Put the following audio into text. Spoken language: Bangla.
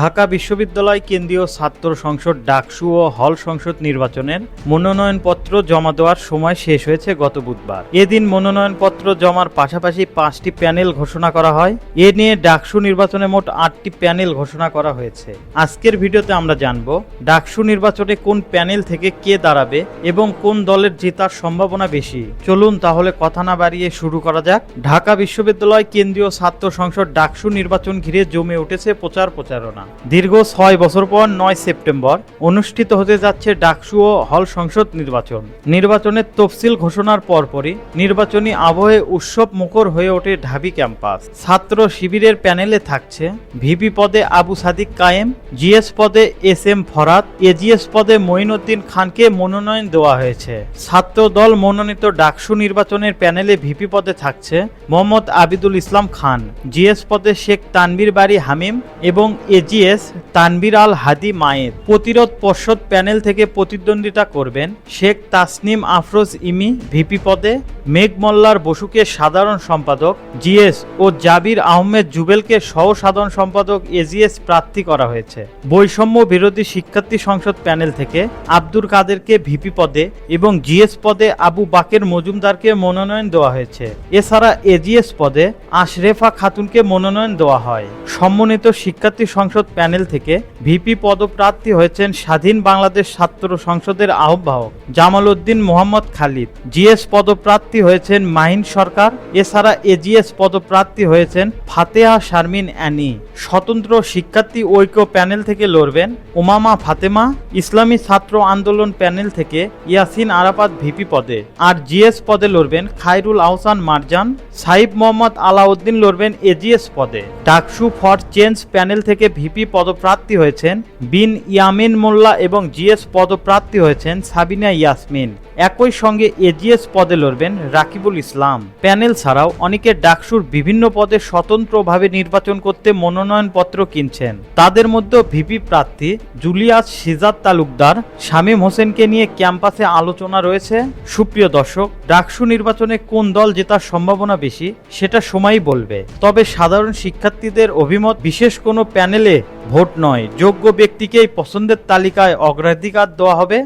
ঢাকা বিশ্ববিদ্যালয় কেন্দ্রীয় ছাত্র সংসদ ডাকসু ও হল সংসদ নির্বাচনের মনোনয়নপত্র জমা দেওয়ার সময় শেষ হয়েছে গত বুধবার। এদিন মনোনয়নপত্র জমার পাশাপাশি পাঁচটি প্যানেল ঘোষণা করা হয়। এ নিয়ে ডাকসু নির্বাচনে মোট আটটি প্যানেল ঘোষণা করা হয়েছে। আজকের ভিডিওতে আমরা জানব, ডাকসু নির্বাচনে কোন প্যানেল থেকে কে দাঁড়াবে এবং কোন দলের জেতার সম্ভাবনা বেশি। চলুন তাহলে কথা না বাড়িয়ে শুরু করা যাক। ঢাকা বিশ্ববিদ্যালয় কেন্দ্রীয় ছাত্র সংসদ ডাকসু নির্বাচন ঘিরে জমে উঠেছে প্রচার প্রচারণা। দীর্ঘ ছয় বছর পর নয় সেপ্টেম্বর অনুষ্ঠিত হতে যাচ্ছে ডাকসু ও হল সংসদ নির্বাচন। নির্বাচনের তফসিল ঘোষণার পরপরই নির্বাচনী আবহে উৎসব মুখর হয়ে ওঠে ঢাবি ক্যাম্পাস। ছাত্র শিবিরের প্যানেলে থাকছে ভিপি পদে আবু সাদিক কায়েম জিএস পদে এস এম ফরাত এজিএস পদে মঈনুদ্দিন খানকে মনোনয়ন দেওয়া হয়েছে। ছাত্র দল মনোনীত ডাকসু নির্বাচনের প্যানেলে ভিপি পদে থাকছে মোহাম্মদ আবিদুল ইসলাম খান, জিএস পদে শেখ তানভীর বাড়ি হামিম এবং এজিএস তানভীর আল হাদি মায়ের। প্রতিরোধ পর্ষদ প্যানেল থেকে প্রতিদ্বন্দ্বিতা করবেন শেখ তাসনিম আফরোজ ইমি, ভিপি পদে মেঘ মোল্লার বসুকে সাধারণ সম্পাদক, জিএস ও জাবির আহমেদ জুবেলকে সহ সাধারণ সম্পাদক এজিএস প্রার্থী করা হয়েছে। বৈষম্য বিরোধী শিক্ষার্থী সংসদ প্যানেল থেকে আব্দুর কাদেরকে ভিপি পদে এবং জিএস পদে আবু বাকের মজুমদারকে মনোনয়ন দেওয়া হয়েছে। এছাড়া এজিএস পদে আশরেফা খাতুনকে মনোনয়ন দেওয়া হয়। সম্মানিত শিক্ষার্থী সংসদ প্যানেল থেকে ভিপি পদপ্রার্থী হয়েছেন স্বাধীন বাংলাদেশ ছাত্র সংসদের আহ্বায়ক জামাল উদ্দিন মোহাম্মদ খালিদ। জিএস পদপ্রার্থী হয়েছেন মাহিন সরকার, এছাড়া এজিএস পদপ্রার্থী হয়েছেন ফাতেহা শারমিন অ্যানি। স্বতন্ত্র শিক্ষার্থী ঐক্য প্যানেল থেকে লড়বেন ওমামা ফাতেমা, ইসলামী ছাত্র আন্দোলন প্যানেল থেকে ইয়াসিন আরাফাত ভিপি পদে। আর জিএস পদে লড়বেন খায়রুল আহসান মারজান সাইব মোহাম্মদ আলাউদ্দিন লড়বেন এজিএস পদে। ডাকসু ফর চেঞ্জ প্যানেল থেকে ভিপি পদপ্রার্থী হয়েছেন বিন ইয়ামিন মোল্লা এবং জিএস পদপ্রার্থী হয়েছেন সাবিনা ইয়াসমিন। একই সঙ্গে এজিএস পদে লড়বেন রাকিবুল ইসলাম। প্যানেল ছাড়াও অনেকে ডাকসুর বিভিন্ন পদে স্বতন্ত্রভাবে নির্বাচন করতে মনোনয়নপত্র কিনছেন। তাদের মধ্যে ভিপি প্রার্থী জুলিয়াস সিজাদ তালুকদার, শামীম হোসেনকে নিয়ে ক্যাম্পাসে আলোচনা রয়েছে। সুপ্রিয় দর্শক, ডাকসু নির্বাচনে কোন দল জেতার সম্ভাবনা বেশি, সেটা সময়ই বলবে। তবে সাধারণ শিক্ষার্থীদের অভিমত, বিশেষ কোনো প্যানেলে ভোট নয়। যোগ্য ব্যক্তিকেই পছন্দের তালিকায় অগ্রাধিকার দেওয়া হবে।